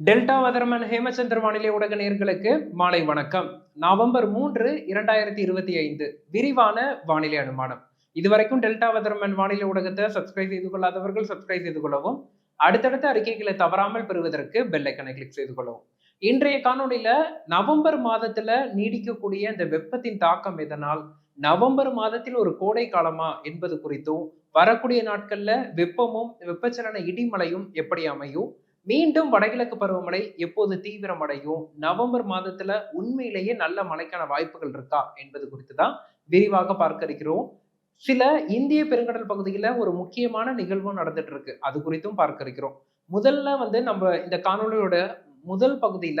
Delta weatherman Hemachandra வானிலை ஊடக நேர்களுக்கு மாலை வணக்கம். நவம்பர் மூன்று இரண்டாயிரத்தி இருபத்தி ஐந்து. விரிவான வானிலை அனுமானம். இதுவரைக்கும் டெல்டா வதர்மன் வானிலை ஊடகத்தை சப்ஸ்கிரைப் செய்து கொள்ளாதவர்கள் சப்ஸ்கிரைப் செய்து கொள்ளவும் அடுத்தடுத்த அறிக்கைகளை தவறாமல் பெறுவதற்கு பெல்லைக்கனை கிளிக் செய்து கொள்ளவும். இன்றைய காணொலியில நவம்பர் மாதத்துல நீடிக்கக்கூடிய இந்த வெப்பத்தின் தாக்கம் எதனால் நவம்பர் மாதத்தில் ஒரு கோடை காலமா என்பது குறித்தும் வரக்கூடிய நாட்கள்ல வெப்பமும் வெப்பச்சலன இடிமலையும் எப்படி அமையும் மீண்டும் வடகிழக்கு பருவமழை எப்போது தீவிரமடையும்? நவம்பர் மாதத்துல உண்மையிலேயே நல்ல மழைக்கான வாய்ப்புகள் இருக்கா? என்பது குறித்து தான் விரிவாக பார்க்க இருக்கிறோம் சில இந்திய பெருங்கடல் பகுதியில ஒரு முக்கியமான நிகழ்வும் நடந்துட்டு இருக்கு அது குறித்தும் பார்க்க இருக்கிறோம் முதல்ல வந்து நம்ம இந்த காணொலியோட முதல் பகுதியில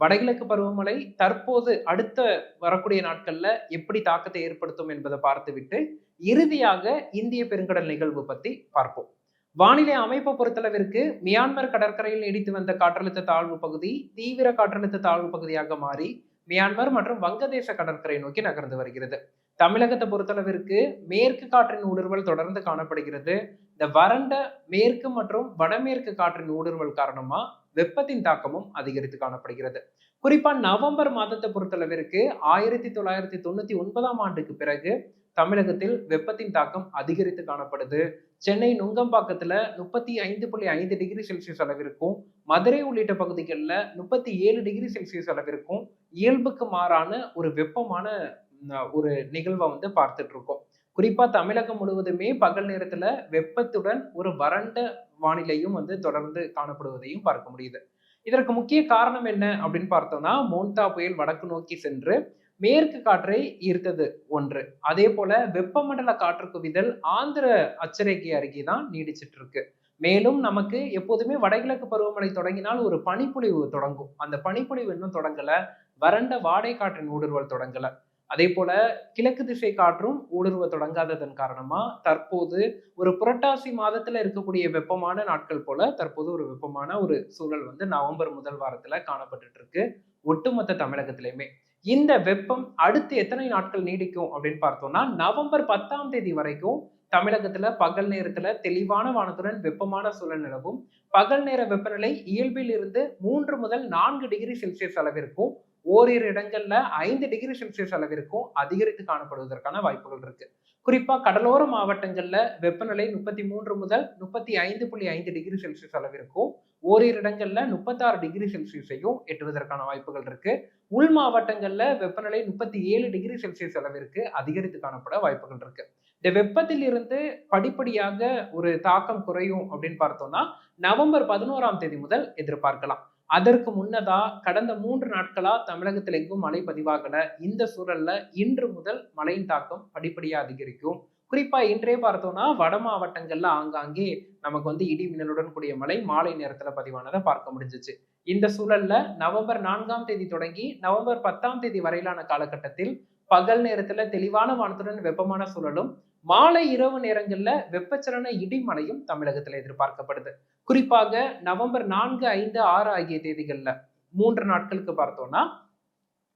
வடகிழக்கு பருவமழை தற்போது அடுத்த வரக்கூடிய நாட்கள்ல எப்படி தாக்கத்தை ஏற்படுத்தும் என்பதை பார்த்துவிட்டு இறுதியாக இந்திய பெருங்கடல் நிகழ்வு பத்தி பார்ப்போம். வானிலை அமைப்பை பொறுத்தளவிற்கு மியான்மர் கடற்கரையில் நீடித்து வந்த காற்றழுத்த தாழ்வு பகுதி தீவிர காற்றழுத்த தாழ்வு பகுதியாக மாறி மியான்மர் மற்றும் வங்கதேச கடற்கரை நோக்கி நகர்ந்து வருகிறது. தமிழகத்தை பொறுத்தளவிற்கு மேற்கு காற்றின் ஊடுருவல் தொடர்ந்து காணப்படுகிறது. இந்த வறண்ட மேற்கு மற்றும் வடமேற்கு காற்றின் ஊடுருவல் காரணமா வெப்பத்தின் தாக்கமும் அதிகரித்து காணப்படுகிறது. குறிப்பா நவம்பர் மாதத்தை பொறுத்தளவிற்கு ஆயிரத்தி தொள்ளாயிரத்தி தொண்ணூத்தி ஒன்பதாம் ஆண்டுக்கு பிறகு தமிழகத்தில் வெப்பத்தின் தாக்கம் அதிகரித்து காணப்படுது. சென்னை நுங்கம்பாக்கத்தில் முப்பத்தி ஐந்து புள்ளி ஐந்து டிகிரி செல்சியஸ் அளவிற்கும் மதுரை உள்ளிட்ட பகுதிகளில் முப்பத்தி ஏழு டிகிரி செல்சியஸ் அளவிற்கும் இயல்புக்கு மாறான ஒரு வெப்பமான ஒரு நிகழ்வை வந்து பார்த்துட்டு இருக்கோம் குறிப்பா தமிழகம் முழுவதுமே பகல் நேரத்துல வெப்பத்துடன் ஒரு வறண்ட வானிலையும் வந்து தொடர்ந்து காணப்படுவதையும் பார்க்க முடியுது. இதற்கு முக்கிய காரணம் என்ன அப்படின்னு பார்த்தோம்னா மோன்தா புயல் வடக்கு நோக்கி சென்று மேற்கு காற்றை ஈர்த்தது ஒன்று. அதே போல வெப்பமண்டல காற்று குவிதல் ஆந்திர அச்சரேகை அருகே தான் நீடிச்சிட்டு இருக்கு. மேலும் நமக்கு எப்போதுமே வடகிழக்கு பருவமழை தொடங்கினால் ஒரு பனிப்பொழிவு தொடங்கும். அந்த பனிப்பொழிவு இன்னும் தொடங்கல. வறண்ட வாடை காற்றின் ஊடுருவல் தொடங்கல. அதே போல கிழக்கு திசை காற்றும் ஊடுருவ தொடங்காததன் காரணமா தற்போது ஒரு புரட்டாசி மாதத்துல இருக்கக்கூடிய வெப்பமான நாட்கள் போல தற்போது ஒரு வெப்பமான ஒரு சூழல் வந்து நவம்பர் முதல் வாரத்துல காணப்பட்டு இருக்கு. ஒட்டுமொத்த தமிழகத்திலையுமே. இந்த வெப்பம் அடுத்து எத்தனை நாட்கள் நீடிக்கும் அப்படின்னு பார்த்தோம்னா நவம்பர் பத்தாம் தேதி வரைக்கும் தமிழகத்துல பகல் நேரத்துல தெளிவான வானத்துடன் வெப்பமான சூழல் நிலவும். பகல் நேர வெப்பநிலை இயல்பில் இருந்து மூன்று முதல் நான்கு டிகிரி செல்சியஸ் அளவிற்கும் ஓரிரு இடங்கள்ல ஐந்து டிகிரி செல்சியஸ் அளவிற்கும் அதிகரித்து காணப்படுவதற்கான வாய்ப்புகள் இருக்கு. குறிப்பா கடலோர மாவட்டங்கள்ல வெப்பநிலை முப்பத்தி மூன்று முதல் முப்பத்தி ஐந்து புள்ளி ஐந்து டிகிரி செல்சியஸ் அளவிற்கும் ஓரிரு இடங்கள்ல முப்பத்தாறு டிகிரி செல்சியஸையும் எட்டுவதற்கான வாய்ப்புகள் இருக்கு. உள் மாவட்டங்கள்ல வெப்பநிலை முப்பத்தி ஏழு டிகிரி செல்சியஸ் அளவிற்கு அதிகரித்து காணப்பட வாய்ப்புகள் இருக்கு. இந்த வெப்பத்தில் இருந்து படிப்படியாக ஒரு தாக்கம் குறையும் அப்படின்னு பார்த்தோம்னா நவம்பர் பதினோராம் தேதி முதல் எதிர்பார்க்கலாம். அதற்கு முன்னதா கடந்த மூன்று நாட்களா தமிழகத்தில் எங்கும் மழை பதிவாகல. இந்த சூழல்ல இன்று முதல் மழையின் தாக்கம் படிப்படியாக அதிகரிக்கும். குறிப்பா இன்றே பார்த்தோம்னா வட மாவட்டங்கள்ல ஆங்காங்கே நமக்கு வந்து இடி மின்னலுடன் கூடிய மழை மாலை நேரத்துல பதிவானதை பார்க்க முடிஞ்சிச்சு. இந்த சூழல்ல நவம்பர் நான்காம் தேதி தொடங்கி நவம்பர் பத்தாம் தேதி வரையிலான காலகட்டத்தில் பகல் நேரத்துல தெளிவான வானத்துடன் வெப்பமான சூழலும் மாலை இரவு நேரங்கள்ல வெப்பச்சலன இடிமலையும் தமிழகத்துல எதிர்பார்க்கப்படுது. குறிப்பாக நவம்பர் நான்கு ஐந்து ஆறு ஆகிய தேதிகள்ல மூன்று நாட்களுக்கு பார்த்தோம்னா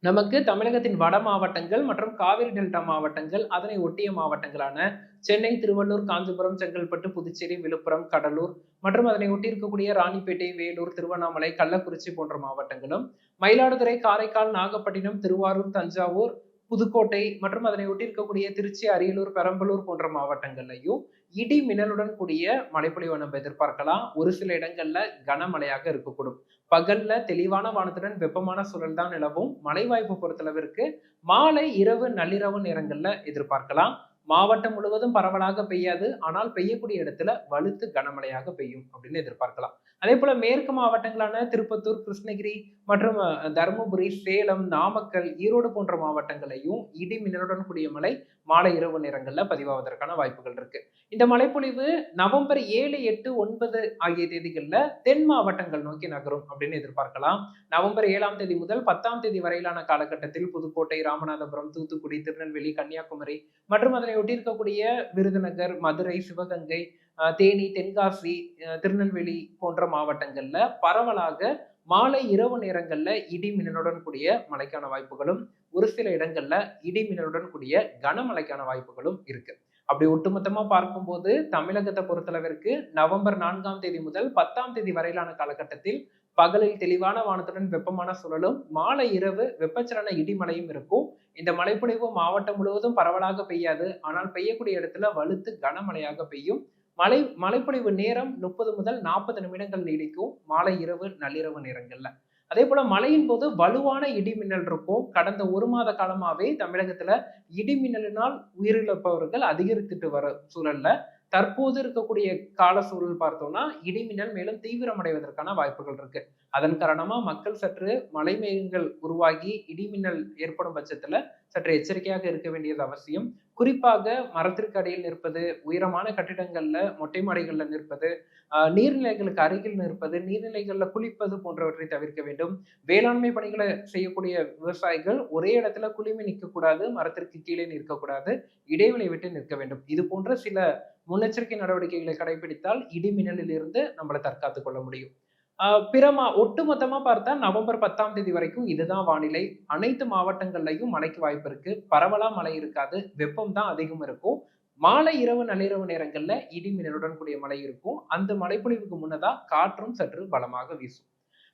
நமக்கு தமிழகத்தின் வட மாவட்டங்கள் மற்றும் காவிரி டெல்டா மாவட்டங்கள் அதனை ஒட்டிய மாவட்டங்களான சென்னை திருவள்ளூர் காஞ்சிபுரம் செங்கல்பட்டு புதுச்சேரி விழுப்புரம் கடலூர் மற்றும் அதனை ஒட்டி இருக்கக்கூடிய ராணிப்பேட்டை வேலூர் திருவண்ணாமலை கள்ளக்குறிச்சி போன்ற மாவட்டங்களும் மயிலாடுதுறை காரைக்கால் நாகப்பட்டினம் திருவாரூர் தஞ்சாவூர் புதுக்கோட்டை மற்றும் அதனை ஒட்டி இருக்கக்கூடிய திருச்சி அரியலூர் பெரம்பலூர் போன்ற மாவட்டங்கள்லையும் இடி மின்னலுடன் கூடிய மழைப்பொழிவை நம்ம எதிர்பார்க்கலாம். ஒரு சில இடங்கள்ல கனமழையாக இருக்கக்கூடும். பகல்ல தெளிவான வானத்துடன் வெப்பமான சூழல் தான் நிலவும். மழை வாய்ப்பு பொறுத்தளவிற்கு மாலை இரவு நள்ளிரவு நேரங்கள்ல எதிர்பார்க்கலாம். மாவட்டம் முழுவதும் பரவலாக பெய்யாது. ஆனால் பெய்யக்கூடிய இடத்துல வலுத்து கனமழையாக பெய்யும் அப்படின்னு எதிர்பார்க்கலாம். அதே போல மேற்கு மாவட்டங்களான திருப்பத்தூர் கிருஷ்ணகிரி மற்றும் தருமபுரி சேலம் நாமக்கல் ஈரோடு போன்ற மாவட்டங்களையும் இடி மின்னலுடன் கூடிய மழை மாலை இரவு நேரங்களில் பதிவாவதற்கான வாய்ப்புகள் இருக்கு. இந்த மழைப்பொழிவு நவம்பர் ஏழு எட்டு ஒன்பது ஆகிய தேதிகளில் தென் மாவட்டங்கள் நோக்கி நகரும் அப்படின்னு எதிர்பார்க்கலாம். நவம்பர் ஏழாம் தேதி முதல் பத்தாம் தேதி வரையிலான காலகட்டத்தில் புதுக்கோட்டை ராமநாதபுரம் தூத்துக்குடி திருநெல்வேலி கன்னியாகுமரி மற்றும் அதனை ஒட்டியிருக்கக்கூடிய விருதுநகர் மதுரை சிவகங்கை தேனி தென்காசி திருநெல்வேலி போன்ற மாவட்டங்கள்ல பரவலாக மாலை இரவு நேரங்கள்ல இடி மின்னலுடன் கூடிய மழைக்கான வாய்ப்புகளும் ஒரு சில இடங்கள்ல இடி மின்னலுடன் கூடிய கனமழைக்கான வாய்ப்புகளும் இருக்கு. அப்படி ஒட்டுமொத்தமா பார்க்கும்போது தமிழகத்தை பொறுத்தளவிற்கு நவம்பர் நான்காம் தேதி முதல் பத்தாம் தேதி வரையிலான காலகட்டத்தில் பகலில் தெளிவான வானத்துடன் வெப்பமான சூழலும் மாலை இரவு வெப்பச்சலன இடிமலையும் இருக்கும். இந்த மழைப்பொழிவு மாவட்டம் முழுவதும் பரவலாக பெய்யாது. ஆனால் பெய்யக்கூடிய இடத்துல வலுத்து கனமழையாக பெய்யும். மழை மழைப்பொழிவு நேரம் முப்பது முதல் நாற்பது நிமிடங்கள் நீடிக்கும். மாலை இரவு நள்ளிரவு நேரங்கள்ல. அதே போல மழையின் போது வலுவான இடி மின்னல் இருக்கும். கடந்த ஒரு மாத காலமாவே தமிழகத்துல இடி மின்னலினால் உயிரிழப்பவர்கள் அதிகரித்துட்டு வர சூழல்ல தற்போது இருக்கக்கூடிய கால சூழல் பார்த்தோம்னா இடிமின்னல் மேலும் தீவிரமடைவதற்கான வாய்ப்புகள் இருக்கு. அதன் காரணமா மக்கள் சற்று மலை மேகங்கள் உருவாகி இடிமின்னல் ஏற்படும் பட்சத்துல சற்று எச்சரிக்கையாக இருக்க வேண்டியது அவசியம். குறிப்பாக மரத்திற்கு அடியில் நிற்பது உயரமான கட்டிடங்கள்ல மொட்டை மாடிகள்ல நிற்பது நீர்நிலைகளுக்கு அருகில் நிற்பது நீர்நிலைகள்ல குளிப்பது போன்றவற்றை தவிர்க்க வேண்டும். வேளாண்மை பணிகளை செய்யக்கூடிய விவசாயிகள் ஒரே இடத்துல குளிமை நிற்கக்கூடாது மரத்திற்கு கீழே நிற்கக்கூடாது இடைவெளி விட்டு நிற்க வேண்டும். இது போன்ற சில முன்னெச்சரிக்கை நடவடிக்கைகளை கடைபிடித்தால் இடி மின்னலில் இருந்து நம்மளை தற்காத்துக் கொள்ள முடியும். பிறமா ஒட்டுமொத்தமா பார்த்தா நவம்பர் பத்தாம் தேதி வரைக்கும் இதுதான் வானிலை. அனைத்து மாவட்டங்கள்லையும் மழைக்கு வாய்ப்பு இருக்கு. பரவலா மழை இருக்காது. வெப்பம் தான் அதிகம் இருக்கும். மாலை இரவு நள்ளிரவு நேரங்கள்ல இடி மின்னலுடன் கூடிய மழை இருக்கும். அந்த மழைப்பொழிவுக்கு முன்னதா காற்றும் சற்று பலமாக வீசும்.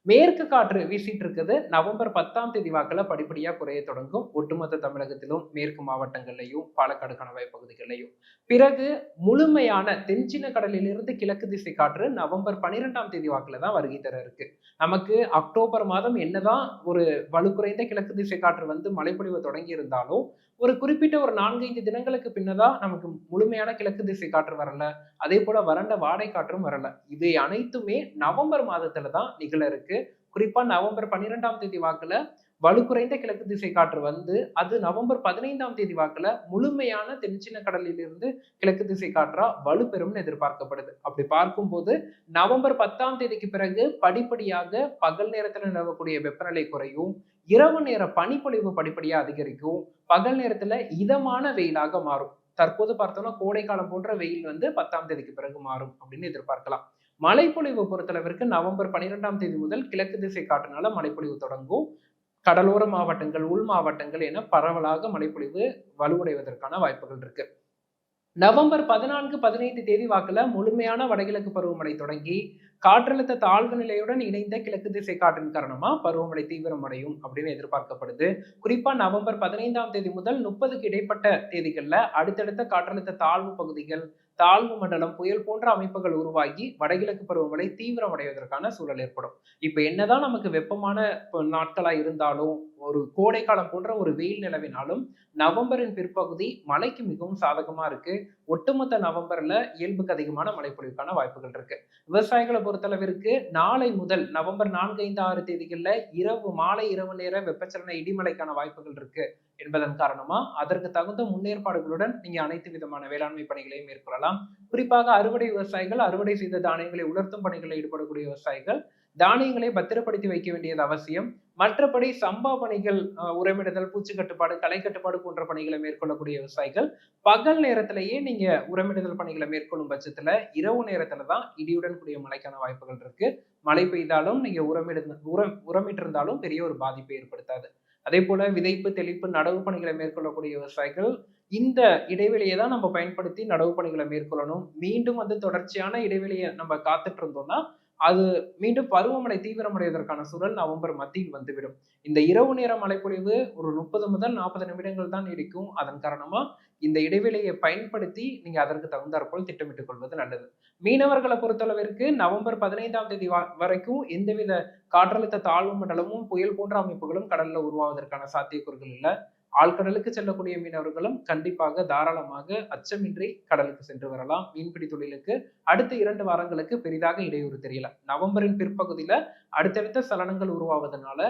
மேற்கு காற்று வீசிட்டு இருக்குது. நவம்பர் பத்தாம் தேதி வாக்கில் படிப்படியாக குறைய தொடங்கும். ஒட்டுமொத்த தமிழகத்திலும் மேற்கு மாவட்டங்கள்லையும் பாலக்காடு கணவாய் பகுதிகளிலையும். பிறகு முழுமையான தென்சின கடலிலிருந்து கிழக்கு திசை காற்று நவம்பர் பன்னிரெண்டாம் தேதி வாக்கில் தான் வருகை தர இருக்கு. நமக்கு அக்டோபர் மாதம் என்னதான் ஒரு வலுக்குறைந்த கிழக்கு திசை காற்று வந்து மழைப்பொழிவு தொடங்கி இருந்தாலும் ஒரு குறிப்பிட்ட ஒரு நான்கைந்து தினங்களுக்கு பின்னதான் நமக்கு முழுமையான கிழக்கு திசை காற்று வரல. அதே போல வறண்ட வாடை காற்றும் வரல. இவை அனைத்துமே நவம்பர் மாதத்துல தான் நிகழ இருக்கு. குறிப்பா நவம்பர் பன்னிரெண்டாம் தேதி வாக்குல வலுக்குறைந்த கிழக்கு திசை காற்று வந்து அது நவம்பர் பதினைந்தாம் தேதி வாக்குல முழுமையான தென்சின கடலில் இருந்து கிழக்கு திசை காற்றா வலுப்பெறும்னு எதிர்பார்க்கப்படுது. அப்படி பார்க்கும்போது நவம்பர் பத்தாம் தேதிக்கு பிறகு படிப்படியாக பகல் நேரத்துல நிலவக்கூடிய வெப்பநிலை குறையும். இரவு நேர பனிப்பொழிவு படிப்படியாக அதிகரிக்கும். பகல் நேரத்துல இதமான வெயிலாக மாறும். தற்போது பார்த்தோம்னா கோடைக்காலம் போன்ற வெயில் வந்து பத்தாம் தேதிக்கு பிறகு மாறும் அப்படின்னு எதிர்பார்க்கலாம். மழைப்பொழிவு பொறுத்தளவிற்கு நவம்பர் பன்னிரெண்டாம் தேதி முதல் கிழக்கு திசை காற்றுனால மழைப்பொழிவு தொடங்கும். கடலோர மாவட்டங்கள் உள் மாவட்டங்கள் என பரவலாக மழைப்பொழிவு வலுவடைவதற்கான வாய்ப்புகள் இருக்கு. நவம்பர் பதினான்கு பதினைந்து தேதி வாக்குல முழுமையான வடகிழக்கு பருவமழை தொடங்கி காற்றழுத்த தாழ்வு நிலையுடன் இணைந்த கிழக்கு திசை காற்றின் காரணமா பருவமழை தீவிரமடையும் அப்படின்னு எதிர்பார்க்கப்படுது. குறிப்பா நவம்பர் பதினைந்தாம் தேதி முதல் முப்பதுக்கு இடைப்பட்ட தேதிகள்ல அடுத்தடுத்த காற்றழுத்த தாழ்வு பகுதிகள் தாழ்வு மண்டலம் புயல் போன்ற அமைப்புகள் உருவாகி வடகிழக்கு பருவமழை தீவிரமடைவதற்கான சூழல் ஏற்படும். இப்ப என்னதான் நமக்கு வெப்பமான நாட்களா இருந்தாலும் ஒரு கோடை காலம் போன்ற ஒரு வெயில் நிலவினாலும் நவம்பரின் பிற்பகுதி மழைக்கு மிகவும் சாதகமா இருக்கு. ஒட்டுமொத்த நவம்பர்ல இயல்புக்கு அதிகமான மழைப்பொழிவுக்கான வாய்ப்புகள் இருக்கு. விவசாயிகளை பொறுத்தளவிற்கு நாளை முதல் நவம்பர் நான்கு ஐந்து ஆறு தேதிகளில் இரவு மாலை இரவு நேர வெப்பச்சலன இடிமலைக்கான வாய்ப்புகள் இருக்கு என்பதன் காரணமா அதற்கு தகுந்த முன்னேற்பாடுகளுடன் நீங்க அனைத்து விதமான வேளாண்மை பணிகளையும் மேற்கொள்ளலாம். குறிப்பாக அறுவடை விவசாயிகள் அறுவடை செய்த தானியங்களை உலர்த்தும் பணிகளில் ஈடுபடக்கூடிய விவசாயிகள் தானியங்களை பத்திரப்படுத்தி வைக்க வேண்டியது அவசியம். மற்றபடி சம்பா பணிகள் உரமிடுதல் பூச்சி கட்டுப்பாடு களை கட்டுப்பாடு போன்ற பணிகளை மேற்கொள்ளக்கூடிய விவசாயிகள் பகல் நேரத்திலேயே நீங்க உரமிடுதல் பணிகளை மேற்கொள்ளும் பட்சத்துல இரவு நேரத்துல தான் இடியுடன் கூடிய மழைக்கான வாய்ப்புகள் இருக்கு. மழை பெய்தாலும் நீங்க உரமிடு உரம் உரமிட்டு இருந்தாலும் பெரிய ஒரு பாதிப்பை ஏற்படுத்தாது. அதே போல விதைப்பு தெளிப்பு நடவு பணிகளை மேற்கொள்ளக்கூடிய விவசாயிகள் இந்த இடைவெளியை தான் நம்ம பயன்படுத்தி நடவு பணிகளை மேற்கொள்ளணும். மீண்டும் வந்து தொடர்ச்சியான இடைவெளியை நம்ம காத்துட்டு இருந்தோம்னா அது மீண்டும் பருவமழை தீவிரமடைவதற்கான சூழல் நவம்பர் மத்தியில் வந்துவிடும். இந்த இரவு நேர மழைப்பொழிவு ஒரு முப்பது முதல் நாற்பது நிமிடங்கள் தான் இருக்கும் அதன் காரணமா இந்த இடைவெளியை பயன்படுத்தி நீங்க அதற்கு தகுந்தாற்போல் திட்டமிட்டுக் கொள்வது நல்லது. மீனவர்களை பொறுத்தளவிற்கு நவம்பர் பதினைந்தாம் தேதி வரைக்கும் எந்தவித காற்றழுத்த தாழ்வு மண்டலமும் புயல் போன்ற அமைப்புகளும் கடல்ல உருவாவதற்கான சாத்தியக்கூறுகள் இல்லை. ஆழ்கடலுக்கு செல்லக்கூடிய மீனவர்களும் கண்டிப்பாக தாராளமாக அச்சமின்றி கடலுக்கு சென்று வரலாம். மீன்பிடி தொழிலுக்கு அடுத்த இரண்டு வாரங்களுக்கு பெரிதாக இடையூறு தெரியல. நவம்பரின் பிற்பகுதியில அடுத்தடுத்த சலனங்கள் உருவாவதனால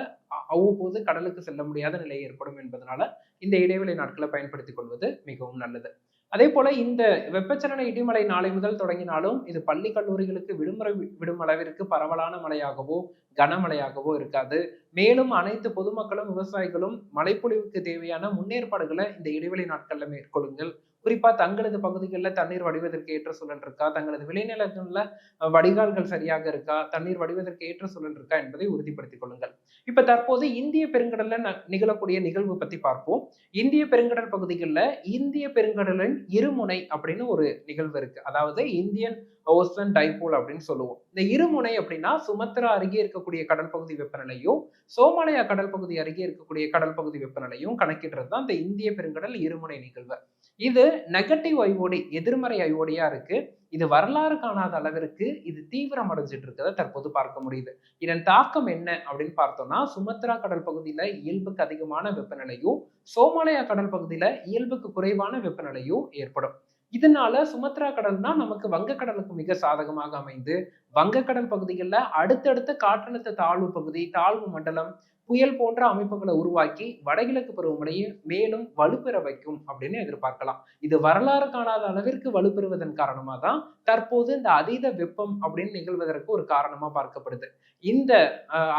அவ்வப்போது கடலுக்கு செல்ல முடியாத நிலை ஏற்படும் என்பதனால இந்த இடைவெளி நாட்களை பயன்படுத்திக் கொள்வது மிகவும் நல்லது. அதே போல இந்த வெப்பச்சலன இடிமலை நாளை முதல் தொடங்கினாலும் இது பள்ளி கல்லூரிகளுக்கு விடுமுறை விடும் அளவிற்கு பரவலான மழையாகவோ கனமழையாகவோ இருக்காது. மேலும் அனைத்து பொதுமக்களும் விவசாயிகளும் மழைப்பொழிவுக்கு தேவையான முன்னேற்பாடுகளை இந்த இடைவெளி நாட்கள்ல மேற்கொள்ளுங்கள். குறிப்பா தங்களது பகுதிகளில் தண்ணீர் வடிவதற்கு ஏற்ற சூழல் இருக்கா? தங்களது விளைநிலங்களில் வடிகால்கள் சரியாக இருக்கா? தண்ணீர் வடிவதற்கு ஏற்ற சூழல் இருக்கா என்பதை உறுதிப்படுத்திக் கொள்ளுங்கள். இப்ப தற்போது இந்திய பெருங்கடல்ல நிகழக்கூடிய நிகழ்வு பத்தி பார்ப்போம். இந்திய பெருங்கடல் பகுதிகளில் இந்திய பெருங்கடலின் இருமுனை அப்படின்னு ஒரு நிகழ்வு இருக்கு. அதாவது இந்தியன் ஓசன் டைபோல் அப்படின்னு சொல்லுவோம். இந்த இருமுனை அப்படின்னா சுமத்ரா அருகே இருக்கக்கூடிய கடல் பகுதி வெப்பநிலையும் சோமாலயா கடல் பகுதி அருகே இருக்கக்கூடிய கடல் பகுதி வெப்பநிலையும் கணக்கிடுறது தான் இந்த இந்திய பெருங்கடல் இருமுனை நிகழ்வு. இது நெகட்டிவ் ஐஓடி எதிர்மறை ஐஓடியா இருக்கு. இது வரலாறு காணாத அளவிற்கு இது தீவிரம் அடைஞ்சிட்டு இருக்கிறத தற்போது பார்க்க முடியுது. இதன் தாக்கம் என்ன அப்படின்னு பார்த்தோம்னா சுமத்ரா கடல் பகுதியில இயல்புக்கு அதிகமான வெப்பநிலையும் சோமாலயா கடல் பகுதியில இயல்புக்கு குறைவான வெப்பநிலையும் ஏற்படும். இதனால சுமத்ரா கடல் தான் நமக்கு வங்கக்கடலுக்கு மிக சாதகமாக அமைந்து வங்கக்கடல் பகுதிகளில் அடுத்தடுத்த காற்றழுத்த தாழ்வு பகுதி தாழ்வு மண்டலம் புயல் போன்ற அமைப்புகளை உருவாக்கி வடகிழக்கு பருவமழையை மேலும் வலுப்பெற வைக்கும் அப்படின்னு எதிர்பார்க்கலாம். இது வரலாறு காணாத அளவிற்கு வலுப்பெறுவதன் காரணமாக தான் தற்போது இந்த அதீத வெப்பம் அப்படின்னு நிகழ்வதற்கு ஒரு காரணமா பார்க்கப்படுது. இந்த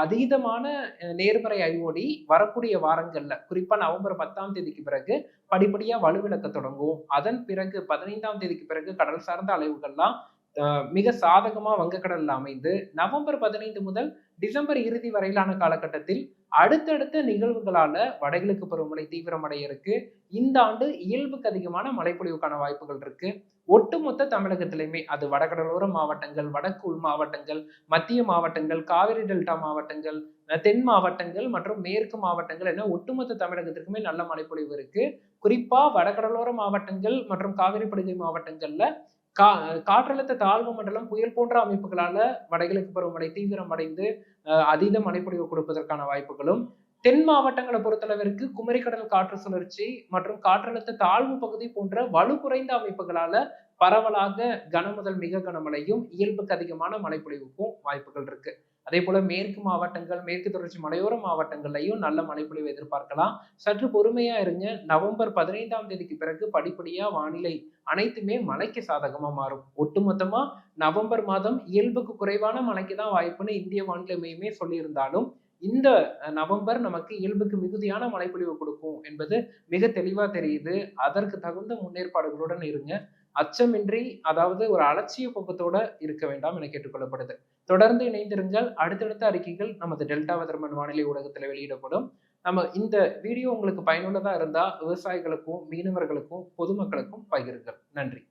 அதீதமான நேர்மறை ஐஓடி வரக்கூடிய வாரங்கள்ல குறிப்பா நவம்பர் பத்தாம் தேதிக்கு பிறகு படிப்படியா வலுவிழக்க தொடங்கும். அதன் பிறகு பதினைந்தாம் தேதிக்கு பிறகு கடல் சார்ந்த அலைவுகள்லாம் மிக சாதகமா வங்கக்கடலில் அமைந்து நவம்பர் பதினைந்து முதல் டிசம்பர் இறுதி வரையிலான காலகட்டத்தில் அடுத்தடுத்த நிகழ்வுகளால வடகிழக்கு பருவமழை தீவிரமடைய இருக்கு இந்த ஆண்டு இயல்புக்கு அதிகமான மழைப்பொழிவுக்கான வாய்ப்புகள் இருக்கு. ஒட்டுமொத்த தமிழகத்திலையுமே அது வடகடலோர மாவட்டங்கள் வடக்கு உள் மாவட்டங்கள் மத்திய மாவட்டங்கள் காவிரி டெல்டா மாவட்டங்கள் தென் மாவட்டங்கள் மற்றும் மேற்கு மாவட்டங்கள் என ஒட்டுமொத்த தமிழகத்திற்குமே நல்ல மழைப்பொழிவு இருக்கு. குறிப்பா வடகடலோர மாவட்டங்கள் மற்றும் காவிரி படுகை மாவட்டங்கள்ல கா காற்றழுத்த தாழ்வு மண்டலம் புயல் போன்ற அமைப்புகளால வடகிழக்கு பருவமழை தீவிரம் அடைந்து அதீத மழைப்பொழிவு கொடுப்பதற்கான வாய்ப்புகளும் தென் மாவட்டங்களை பொறுத்தளவிற்கு குமரிக்கடல் காற்று சுழற்சி மற்றும் காற்றழுத்த தாழ்வு பகுதி போன்ற வலு குறைந்த அமைப்புகளால பரவலாக கனமுதல் மிக கனமழையும் இயல்புக்கு அதிகமான மழைப்பொழிவுக்கும் வாய்ப்புகள் இருக்கு. அதே போல மேற்கு மாவட்டங்கள் மேற்கு தொடர்ச்சி மலையோர மாவட்டங்கள்லையும் நல்ல மழைப்பொழிவு எதிர்பார்க்கலாம். சற்று பொறுமையா இருங்க. நவம்பர் பதினைந்தாம் தேதிக்கு பிறகு படிப்படியா வானிலை அனைத்துமே மழைக்கு சாதகமா மாறும். ஒட்டுமொத்தமா நவம்பர் மாதம் இயல்புக்கு குறைவான மழைக்கு தான் வாய்ப்புன்னு இந்திய வானிலை மையமே சொல்லியிருந்தாலும் இந்த நவம்பர் நமக்கு இயல்புக்கு மிகுதியான மழைப்பொழிவு கொடுக்கும் என்பது மிக தெளிவா தெரியுது. அதற்கு தகுந்த முன்னேற்பாடுகளுடன் இருங்க. அச்சமின்றி அதாவது ஒரு அலட்சிய போக்கத்தோட இருக்க வேண்டாம் என கேட்டுக்கொள்ளப்படுது தொடர்ந்து இணைந்திருங்கள். அடுத்தடுத்த அறிக்கைகள் நமது டெல்டா வதர்மன் வானிலை ஊடகத்தில் வெளியிடப்படும். நம்ம இந்த வீடியோ உங்களுக்கு பயனுள்ளதா இருந்தா விவசாயிகளுக்கும் மீனவர்களுக்கும் பொதுமக்களுக்கும் பகிருங்கள். நன்றி.